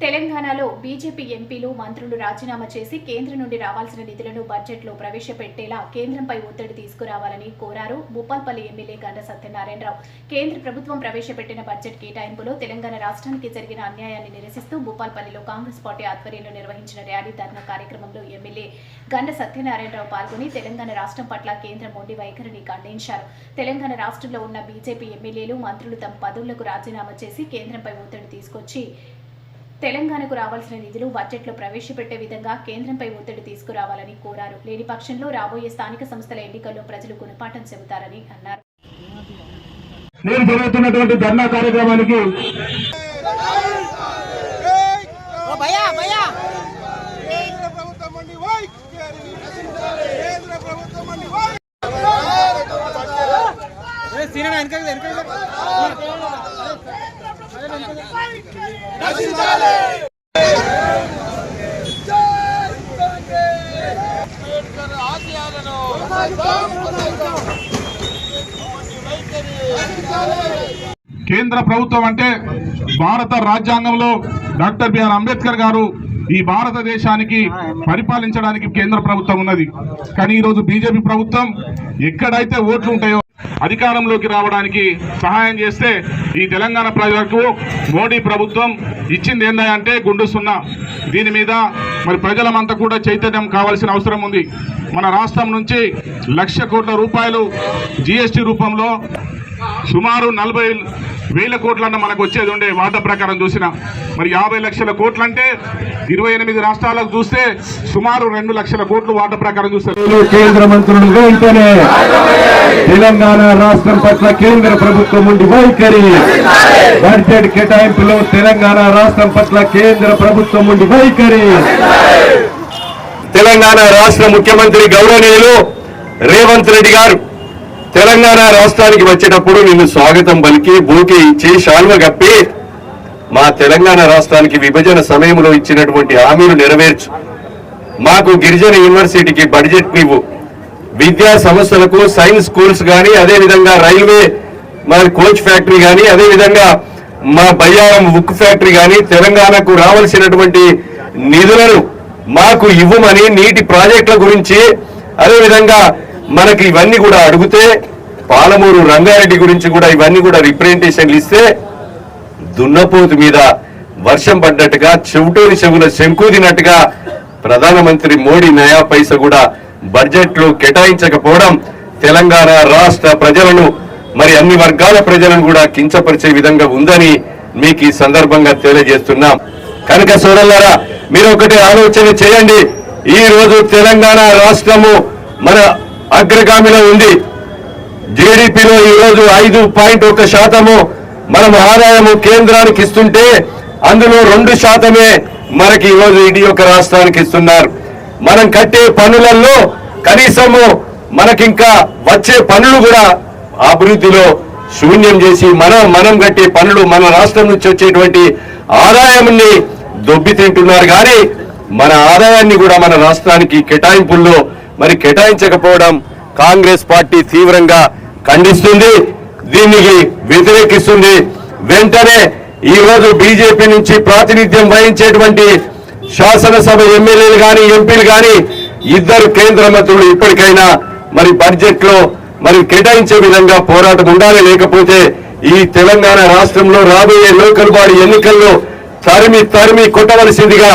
తెలంగాణలో బీజేపీ ఎంపీలు మంత్రులు రాజీనామా చేసి కేంద్రం నుండి రావాల్సిన నిధులను బడ్జెట్లో ప్రవేశపెట్టేలా కేంద్రంపై ఒత్తిడి తీసుకురావాలని కోరారు భూపాల్పల్లి ఎమ్మెల్యే గండ సత్యనారాయణరావు. కేంద్ర ప్రభుత్వం ప్రవేశపెట్టిన బడ్జెట్ కేటాయింపులో తెలంగాణ రాష్ట్రానికి జరిగిన అన్యాయాన్ని నిరసిస్తూ భూపాల్పల్లిలో కాంగ్రెస్ పార్టీ ఆధ్వర్యంలో నిర్వహించిన ర్యాలీ ధర్నా కార్యక్రమంలో ఎమ్మెల్యే గండ సత్యనారాయణరావు పాల్గొని తెలంగాణ రాష్ట్రం పట్ల కేంద్రం మొండి వైఖరిని ఖండించారు. తెలంగాణ రాష్ట్రంలో ఉన్న బీజేపీ ఎమ్మెల్యేలు మంత్రులు తమ పదవులకు రాజీనామా చేసి కేంద్రంపై ఒత్తిడి తీసుకొచ్చి తెలంగాణకు రావాల్సిన నిధులు బడ్జెట్లో ప్రవేశపెట్టే విధంగా కేంద్రంపై ఒత్తిడి తీసుకురావాలని కోరారు. లేని పక్షంలో రాబోయే స్థానిక సంస్థల ఎన్నికల్లో ప్రజలు గుణపాఠం చెబుతారని అన్నారు. నేను జరుగుతున్నటువంటి ధర్నా కార్యక్రమానికి ఓ భయ్యా భయ్యా. కేంద్ర ప్రభుత్వం మండి వై కేంద్ర ప్రభుత్వం మండి వై సీనియర్ వెనక వెనక అంబేద్కర్ ఆశయాలను కేంద్ర ప్రభుత్వం అంటే భారత రాజ్యాంగంలో డాక్టర్ బిఆర్ అంబేద్కర్ గారు ఈ భారతదేశానికి పరిపాలించడానికి కేంద్ర ప్రభుత్వం ఉన్నది. కానీ ఈరోజు బీజేపీ ప్రభుత్వం ఎక్కడైతే ఓట్లు ఉంటాయో అధికారంలోకి రావడానికి సహాయం చేస్తే ఈ తెలంగాణ ప్రజలకు మోడీ ప్రభుత్వం ఇచ్చింది ఏందంటే గుండు సున్నా. దీని మీద మరి ప్రజలమంతా కూడా చైతన్యం కావాల్సిన అవసరం ఉంది. మన రాష్ట్రం నుంచి లక్ష కోట్ల రూపాయలు జీఎస్టీ రూపంలో సుమారు నలభై వేల కోట్లన్న మనకు వచ్చేది ఉండే వార్త ప్రకారం చూసిన. మరి యాభై లక్షల కోట్లంటే ఇరవై ఎనిమిది రాష్ట్రాలకు చూస్తే సుమారు రెండు లక్షల కోట్లు వాటా ప్రకారం చూస్తారు. కేంద్ర మంత్రులు తెలంగాణ రాష్ట్రం పట్ల కేంద్ర ప్రభుత్వం ఉండి వైఖరి. బడ్జెట్ కేటాయింపులో తెలంగాణ రాష్ట్రం పట్ల కేంద్ర ప్రభుత్వం ఉండి వైఖరి. తెలంగాణ రాష్ట్ర ముఖ్యమంత్రి గౌరవనీయులు రేవంత్ రెడ్డి గారు తెలంగాణ రాష్ట్రానికి వచ్చేటప్పుడు నిన్ను స్వాగతం పలికి బూకే ఇచ్చి శాల్వ కప్పి మా తెలంగాణ రాష్ట్రానికి విభజన సమయంలో ఇచ్చినటువంటి హామీలు నెరవేర్చు. మాకు గిరిజన యూనివర్సిటీకి బడ్జెట్ నీవు విద్యా సంస్థలకు సైన్స్ స్కూల్స్ కానీ అదే విధంగా రైల్వే మరి కోచ్ ఫ్యాక్టరీ కానీ అదేవిధంగా మా బయ్యారం ఉక్కు ఫ్యాక్టరీ కానీ తెలంగాణకు రావాల్సినటువంటి నిధులను మాకు ఇవ్వమని నీటి ప్రాజెక్టుల గురించి అదేవిధంగా మనకి ఇవన్నీ కూడా అడిగితే పాలమూరు రంగారెడ్డి గురించి కూడా ఇవన్నీ కూడా రిప్రజెంటేషన్లు ఇస్తే దున్నపోతు మీద వర్షం పడ్డట్టుగా చెవిటోని చెవుల శంకుదినట్టుగా ప్రధానమంత్రి మోడీ నయా పైస కూడా బడ్జెట్లో కేటాయించకపోవడం తెలంగాణ రాష్ట్ర ప్రజలను మరి అన్ని వర్గాల ప్రజలను కూడా కించపరిచే విధంగా ఉందని మీకు ఈ సందర్భంగా తెలియజేస్తున్నాం. కనుక సోదరులారా మీరు ఒకటి ఆలోచన చేయండి. ఈ రోజు తెలంగాణ రాష్ట్రము మన అగ్రగామిలో ఉంది. జీడిపిలో ఈ రోజు ఐదు పాయింట్ ఒక శాతము మనం ఆదాయము కేంద్రానికి ఇస్తుంటే అందులో రెండు శాతమే మనకి ఈ రోజు ఇడి యొక్క రాష్ట్రానికి ఇస్తున్నారు. మనం కట్టే పనులలో కనీసము మనకింకా వచ్చే పనులు కూడా అభివృద్ధిలో శూన్యం చేసి మనం మనం కట్టే పనులు మన రాష్ట్రం నుంచి వచ్చేటువంటి ఆదాయాన్ని దొబ్బి తింటున్నారు. కానీ మన ఆదాయాన్ని కూడా మన రాష్ట్రానికి కేటాయింపుల్లో మరి కేటాయించకపోవడం కాంగ్రెస్ పార్టీ తీవ్రంగా ఖండిస్తుంది. దీనికి వ్యతిరేకిస్తుంది. వెంటనే ఈ రోజు బీజేపీ నుంచి ప్రాతినిధ్యం వహించేటువంటి శాసనసభ ఎమ్మెల్యేలు కానీ ఎంపీలు కానీ ఇద్దరు కేంద్ర మంత్రులు ఇప్పటికైనా మరి బడ్జెట్లో మరి కేటాయించే విధంగా పోరాటం ఉండాలి. లేకపోతే ఈ తెలంగాణ రాష్ట్రంలో రాబోయే లోకల్ బాడీ ఎన్నికల్లో తరిమి తరిమి కొట్టవలసిందిగా